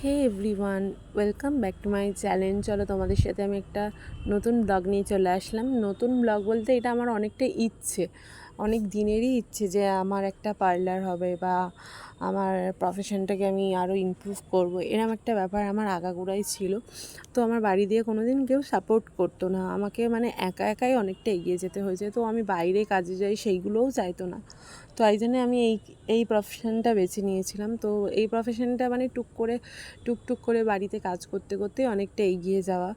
Hey everyone welcome back to my challenge চলো তোমাদের সাথে আমি একটা নতুন ব্লগ নিয়ে চলে আসলাম। নতুন ব্লগ বলতে এটা আমার অনেকটা ইচ্ছে, অনেক দিনেরই ইচ্ছে যে আমার একটা পার্লার হবে বা আমার প্রফেশনটাকে আমি আরও ইমপ্রুভ করব, এরম একটা ব্যাপার আমার আগাগোড়াই ছিল। তো আমার বাড়ি দিয়ে কোনো দিন কেউ সাপোর্ট করতো না, আমাকে মানে একা একাই অনেকটা এগিয়ে যেতে হয়েছে। তো আমি বাইরে কাজে যাই সেইগুলোও চাইতো না। তো এই জন্যে আমি এই এই প্রফেশনটা বেছে নিয়েছিলাম। তো এই প্রফেশনটা মানে টুক করে টুকটুক করে বাড়িতে কাজ করতে করতে অনেকটা এগিয়ে যাওয়া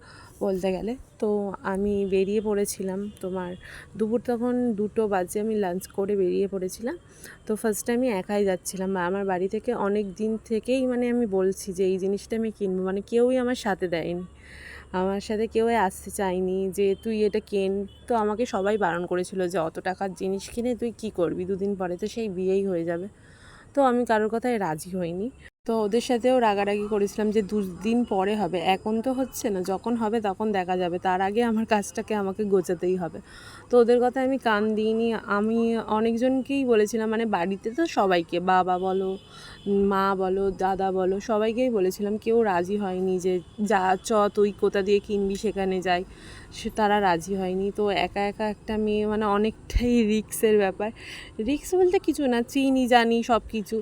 বলতে গেলে। তো আমি বেরিয়ে পড়েছিলাম তোমার দুপুর তখন দুটো বাজে আমি লাঞ্চ করে বেরিয়ে পড়েছিলাম। তো ফার্স্টে আমি একাই যাচ্ছিলাম। আমার বাড়ি থেকে অনেক দিন থেকেই মানে আমি বলছি যে, এই জিনিসটা আমি কিনবো। মানে কেউই আমার সাথে দেয়নি। আমার সাথে কেউ আসতে চায়নি যে, তুই এটা কেন? তো আমাকে সবাই বারণ করেছিল যে, অত টাকার জিনিস কিনে তুই কি করবি? দুদিন পরে তো সেই বিয়েই হয়ে যাবে। তো আমি কারোর কথায় রাজি হইনি। তো ওদের সাথেও রাগারাগি করেছিলাম যে দুদিন পরে হবে, এখন তো হচ্ছে না, যখন হবে তখন দেখা যাবে, তার আগে আমার কাজটাকে আমাকে গোছাতেই হবে। তো ওদের কথা আমি কান দিইনি, আমি অনেকজনকেই বলেছিলাম মানে বাড়িতে তো সবাইকে, বাবা বলো মা বলো, দাদা বলো, সবাইকেই বলেছিলাম, কেউ রাজি হয়নি যে যা চ, তুই কোথা দিয়ে কিনবি সেখানে যাই। সে তারা রাজি হয়নি। তো একা একা একটা মেয়ে মানে অনেকটাই রিক্সের ব্যাপার। রিক্স বলতে কিছু না, চিনি, জানি সব কিছু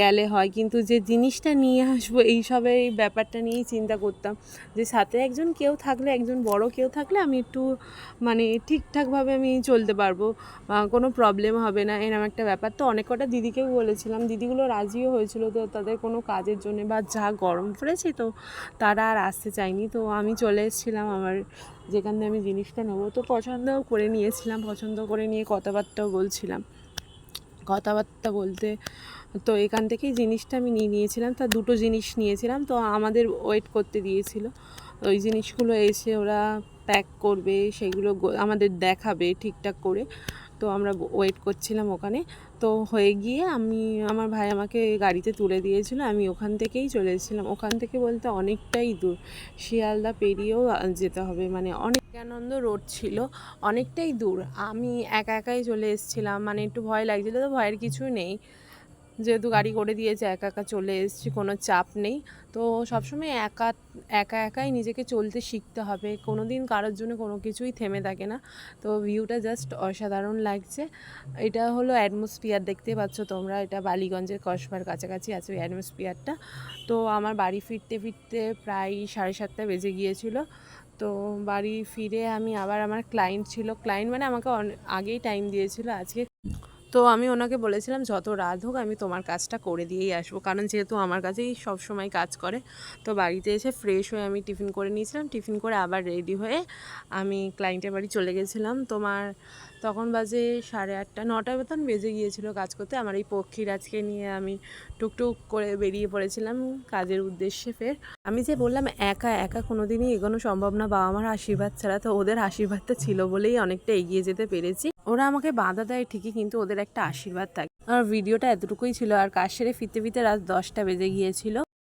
গেলে হয়। কিন্তু যে জিনিসটা নিয়ে আসব এইসবে এই ব্যাপারটা নিয়েই চিন্তা করতাম যে সাথে একজন কেউ থাকলে, একজন বড় কেউ থাকলে আমি একটু মানে ঠিকঠাকভাবে আমি চলতে পারব কোনো প্রবলেম হবে না এরকম একটা ব্যাপার। তো অনেক কটা দিদিকেও বলেছিলাম, দিদিগুলো রাজিও হয়েছিল তো তাদের কোনো কাজের জন্য বা যা গরম পড়েছে তো তারা আর আসতে চায়নি। তো আমি চলে এসেছিলাম আমার যেখান থেকে আমি জিনিসটা নেব। তো পছন্দও করে নিয়েছিলাম, পছন্দ করে নিয়ে কথাবার্তাও বলছিলাম। কথাবার্তা বলতে তো এখান থেকেই জিনিসটা আমি নিয়ে নিয়েছিলাম। তা দুটো জিনিস নিয়েছিলাম তো আমাদের ওয়েট করতে দিয়েছিল। ওই জিনিসগুলো এসে ওরা প্যাক করবে, সেগুলো আমাদের দেখাবে ঠিকঠাক করে। তো আমরা ওয়েট করছিলাম ওখানে। তো হয়ে গিয়ে আমি, আমার ভাই আমাকে গাড়িতে তুলে দিয়েছিল, আমি ওখান থেকেই চলে এসেছিলাম। ওখান থেকে বলতে অনেকটাই দূর। শিয়ালদা পেরিয়েও যেতে হবে মানে অনেক আনন্দ রোড ছিল, অনেকটাই দূর। আমি একা একাই চলে এসেছিলাম মানে একটু ভয় লাগছিল, তো ভয়ের কিছু নেই। যেহেতু গাড়ি করে দিয়েছে, একা একা চলে এসেছি, কোনো চাপ নেই। তো সবসময় একা একা একাই নিজেকে চলতে শিখতে হবে। কোনো দিন কারোর জন্য কোনো কিছুই থেমে থাকে না। তো ভিউটা জাস্ট অসাধারণ লাগছে। এটা হলো অ্যাটমসফিয়ার দেখতে পাচ্ছ তোমরা। এটা বালিগঞ্জের কসবার কাছাকাছি আছে ওই অ্যাটমসফিয়ারটা তো আমার বাড়ি ফিরতে ফিরতে প্রায় সাড়ে সাতটা বেজে গিয়েছিল। তো বাড়ি ফিরে আমি আবার আমার ক্লায়েন্ট ছিল। ক্লায়েন্ট মানে আমাকে আগেই টাইম দিয়েছিল আজকে। তো আমি ওনাকে বলেছিলাম, যত রাত হোক আমি তোমার কাজটা করে দিয়েই আসব। কারণ যেহেতু আমার কাছেই সব সময় কাজ করে, তো বাড়িতে এসে ফ্রেশ হয়ে আমি টিফিন করে নিয়েছিলাম। টিফিন করে আবার রেডি হয়ে আমি ক্লায়েন্টের বাড়ি চলে গেছিলাম। তোমার তখন বাজে সাড়ে আটটা, নটা বেতন বেজে গিয়েছিল কাজ করতে। আমার এই পক্ষীর আজকে নিয়ে আমি টুকটুক করে বেরিয়ে পড়েছিলাম কাজের উদ্দেশ্যে ফের। আমি যে বললাম, একা একা কোনো দিনই এগোনো সম্ভব না। বাবা মার আশীর্বাদ ছাড়া তো ওদের আশীর্বাদটা ছিল বলেই অনেকটা এগিয়ে যেতে পেরেছি। ওরা আমাকে বাঁধা দেয় ঠিকই, কিন্তু ওদের একটা আশীর্বাদ থাকে। আমার ভিডিওটা এতটুকুই ছিল, আর কাজ সেরে ফিরতে ফিরতে রাত দশটা বেজে গিয়েছিল।